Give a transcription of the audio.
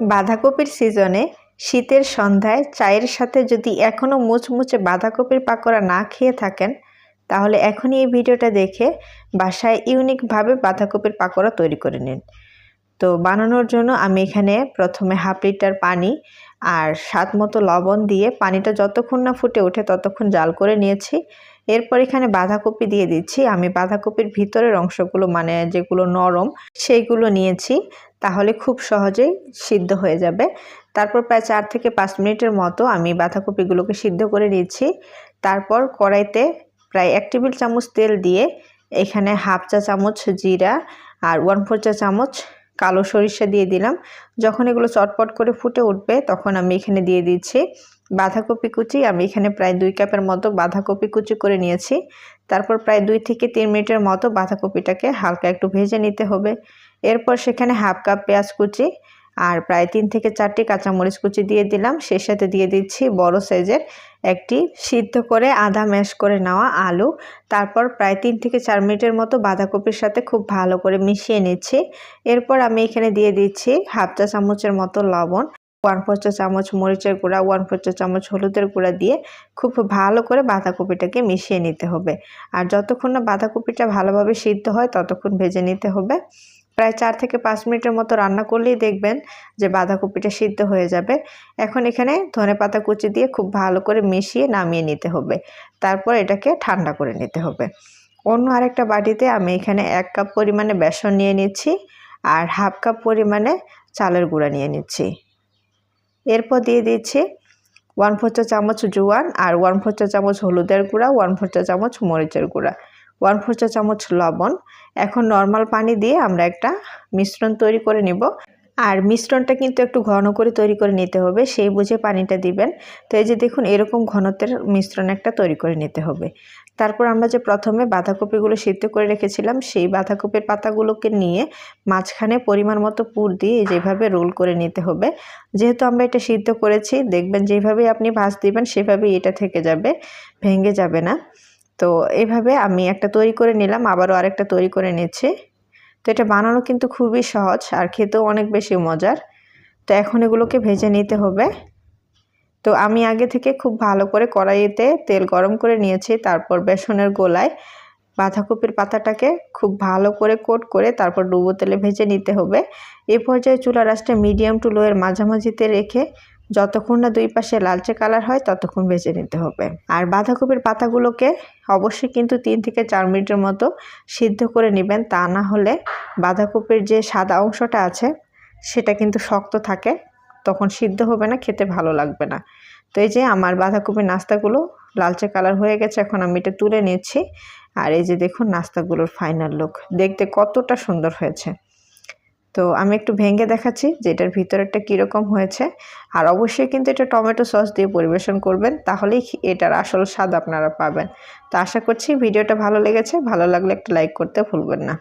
বাঁধাকপির সিজনে শীতের সন্ধ্যায় চায়ের সাথে যদি এখনও মুচমুচে বাঁধাকপির পাকোড়া না খেয়ে থাকেন, তাহলে এখনই এই ভিডিওটা দেখে বাসায় ইউনিকভাবে বাঁধাকপির পাকোড়া তৈরি করে নিন। তো বানানোর জন্য আমি এখানে প্রথমে হাফ লিটার পানি আর স্বাদ মতো লবণ দিয়ে পানিটা যতক্ষণ না ফুটে ওঠে ততক্ষণ জাল করে নিয়েছি। এরপর এখানে বাঁধাকপি দিয়ে দিচ্ছি। আমি বাঁধাকপির ভিতরের অংশগুলো মানে যেগুলো নরম, সেইগুলো নিয়েছি। তাহলে খুব সহজেই সিদ্ধ হয়ে যাবে। তারপর প্রায় চার থেকে পাঁচ মিনিটের মতো আমি বাঁধাকপিগুলোকে সিদ্ধ করে নিচ্ছি। তারপর কড়াইতে প্রায় এক টেবিল চামচ তেল দিয়ে এখানে হাফ চা চামচ জিরা আর ওয়ান ফোর চা চামচ কালো সরিষা দিয়ে দিলাম। যখন এগুলো চটপট করে ফুটে উঠবে, তখন আমি এখানে দিয়ে দিচ্ছি বাঁধাকপি কুচি। আমি এখানে প্রায় দুই কাপের মতো বাঁধাকপি কুচি করে নিয়েছি। তারপর প্রায় দুই থেকে তিন মিনিটের মতো বাঁধাকপিটাকে হালকা একটু ভেজে নিতে হবে। এরপর সেখানে হাফ কাপ পেঁয়াজ কুচি আর প্রায় তিন থেকে চারটি কাঁচামরিচ কুচি দিয়ে দিলাম। সেই সাথে দিয়ে দিচ্ছি বড় সাইজের একটি সিদ্ধ করে আধা ম্যাশ করে নেওয়া আলু। তারপর প্রায় তিন থেকে চার মিনিটের মতো বাঁধাকপির সাথে খুব ভালো করে মিশিয়ে নিচ্ছি। এরপর আমি এখানে দিয়ে দিচ্ছি হাফ চা চামচের মতো লবণ, ওয়ান ফোর চা চামচ মরিচের গুঁড়া, ওয়ান ফোর চা চামচ হলুদের গুঁড়া দিয়ে খুব ভালো করে বাঁধাকপিটাকে মিশিয়ে নিতে হবে। আর যতক্ষণ না বাঁধাকপিটা ভালোভাবে সিদ্ধ হয়, ততক্ষণ ভেজে নিতে হবে। প্রায় চার থেকে পাঁচ মিনিটের মতো রান্না করলেই দেখবেন যে বাঁধাকপিটা সিদ্ধ হয়ে যাবে। এখন এখানে ধনে পাতা কুচি দিয়ে খুব ভালো করে মিশিয়ে নামিয়ে নিতে হবে। তারপর এটাকে ঠান্ডা করে নিতে হবে। অন্য আরেকটা বাটিতে আমি এখানে এক কাপ পরিমাণে বেসন নিয়ে নিচ্ছি আর হাফ কাপ পরিমাণে চালের গুঁড়া নিয়ে নিচ্ছি। এরপর দিয়ে দিচ্ছি ওয়ান ফোর চা চামচ জোয়ান আর ওয়ান ফোর চা চামচ হলুদের গুঁড়া, ওয়ান ফোর চা চামচ মরিচের গুঁড়া। ওয়ান ফোর চা চামচ লবণ। এখন নর্মাল পানি দিয়ে আমরা একটা মিশ্রণ তৈরি করে নিব। আর মিশ্রণটা কিন্তু একটু ঘন করে তৈরি করে নিতে হবে, সেই বুঝে পানিটা দিবেন। তো এই যে দেখুন, এরকম ঘনত্বের মিশ্রণ একটা তৈরি করে নিতে হবে। তারপর আমরা যে প্রথমে বাঁধাকপিগুলো সিদ্ধ করে রেখেছিলাম, সেই বাঁধাকপির পাতাগুলোকে নিয়ে মাঝখানে পরিমাণ মতো পুর দিয়ে যেভাবে রোল করে নিতে হবে। যেহেতু আমরা এটা সিদ্ধ করেছি, দেখবেন যেভাবে আপনি ভাজ দিবেন, সেভাবেই এটা থেকে যাবে, ভেঙে যাবে না। তো এভাবে আমি একটা তৈরি করে নিলাম, আবারও আরেকটা তৈরি করে নিচ্ছি। তো এটা বানানো কিন্তু খুবই সহজ আর খেতেও অনেক বেশি মজার। তো এখন এগুলোকে ভেজে নিতে হবে। তো আমি আগে থেকে খুব ভালো করে কড়াইতে তেল গরম করে নিয়েছি, তারপর বেসনের গোলায় বাঁধাকপির পাতাটাকে খুব ভালো করে কোট করে তারপর ডুবো তেলে ভেজে নিতে হবে। এ পর্যায়ে চুলা রাসটা মিডিয়াম টু লোয়ের মাঝামাঝিতে রেখে যতক্ষণ না দুই পাশে লালচে কালার হয়, ততক্ষণ ভেজে নিতে হবে। আর বাঁধাকপির পাতাগুলোকে অবশ্যই কিন্তু তিন থেকে চার মিনিটের মতো সিদ্ধ করে নেবেন। তা না হলে বাঁধাকপির যে সাদা অংশটা আছে, সেটা কিন্তু শক্ত থাকে। তখন সিদ্ধ হবে না, খেতে ভালো লাগবে না। তো এই যে আমার বাঁধাকপির নাস্তাগুলো লালচে কালার হয়ে গেছে, এখন আমি এটা তুলে নিচ্ছি। আর এই যে দেখুন নাস্তাগুলোর ফাইনাল লুক। দেখতে কতটা সুন্দর হয়েছে। তো আমি একটু ভেঙে দেখাচ্ছি যে এটার ভিতরেরটা কীরকম হয়েছে। আর অবশ্যই কিন্তু এটা টমেটো সস দিয়ে পরিবেশন করবেন, তাহলেই এটার আসল স্বাদ আপনারা পাবেন। তো আশা করছি ভিডিওটা ভালো লেগেছে, ভালো লাগলে একটা লাইক করতে ভুলবেন না।